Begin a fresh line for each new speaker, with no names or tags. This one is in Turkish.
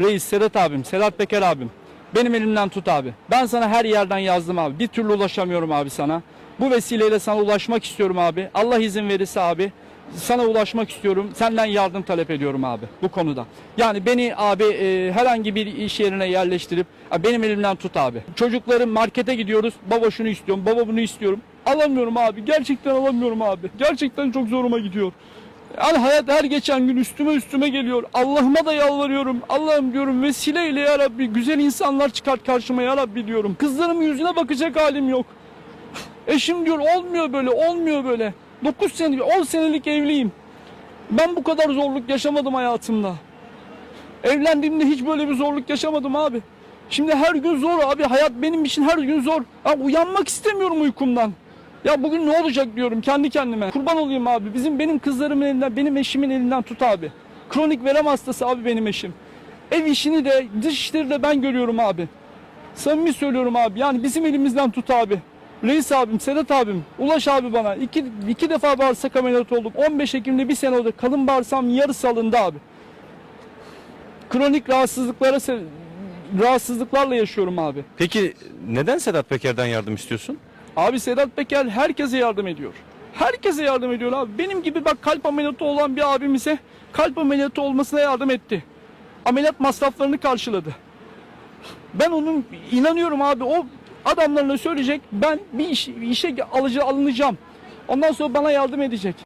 Reis Sedat abim, Sedat Peker abim. Benim elimden tut abi. Ben sana her yerden yazdım abi. Bir türlü ulaşamıyorum abi sana. Bu vesileyle sana ulaşmak istiyorum abi. Allah izin verirse abi. Sana ulaşmak istiyorum. Senden yardım talep ediyorum abi bu konuda. Yani beni abi e, herhangi bir iş yerine yerleştirip a, benim elimden tut abi. Çocuklarım markete gidiyoruz. Baba şunu istiyorum, baba bunu istiyorum. Alamıyorum abi. Gerçekten alamıyorum abi. Gerçekten çok zoruma gidiyor. Yani hayat her geçen gün üstüme üstüme geliyor. Allah'ıma da yalvarıyorum. Allah'ım diyorum vesileyle ya Rabbi güzel insanlar çıkart karşıma ya Rabbi diyorum. Kızlarımın yüzüne bakacak halim yok. Eşim diyor olmuyor böyle olmuyor böyle. 9 sene 10 senelik evliyim. Ben bu kadar zorluk yaşamadım hayatımda. Evlendiğimde hiç böyle bir zorluk yaşamadım abi. Şimdi her gün zor abi. Hayat benim için her gün zor. Ya uyanmak istemiyorum uykumdan. Ya bugün ne olacak diyorum kendi kendime. Kurban olayım abi. Bizim benim kızlarımın elinden, benim eşimin elinden tut abi. Kronik verem hastası abi benim eşim. Ev işini de dış işleri de ben görüyorum abi. Samimi söylüyorum abi. Yani bizim elimizden tut abi. Reis abim, Sedat abim, Ulaş abi bana. iki, iki defa bağırsak ameliyat oldum. 15 Ekim'de bir sene oldu. Kalın bağırsam yarısı alındı abi. Kronik rahatsızlıklara rahatsızlıklarla yaşıyorum abi.
Peki neden Sedat Peker'den yardım istiyorsun?
Abi Sedat Peker herkese yardım ediyor. Herkese yardım ediyor abi. Benim gibi bak kalp ameliyatı olan bir abimize kalp ameliyatı olmasına yardım etti. Ameliyat masraflarını karşıladı. Ben onun inanıyorum abi o adamlarına söyleyecek ben bir iş, işe alıcı alınacağım. Ondan sonra bana yardım edecek.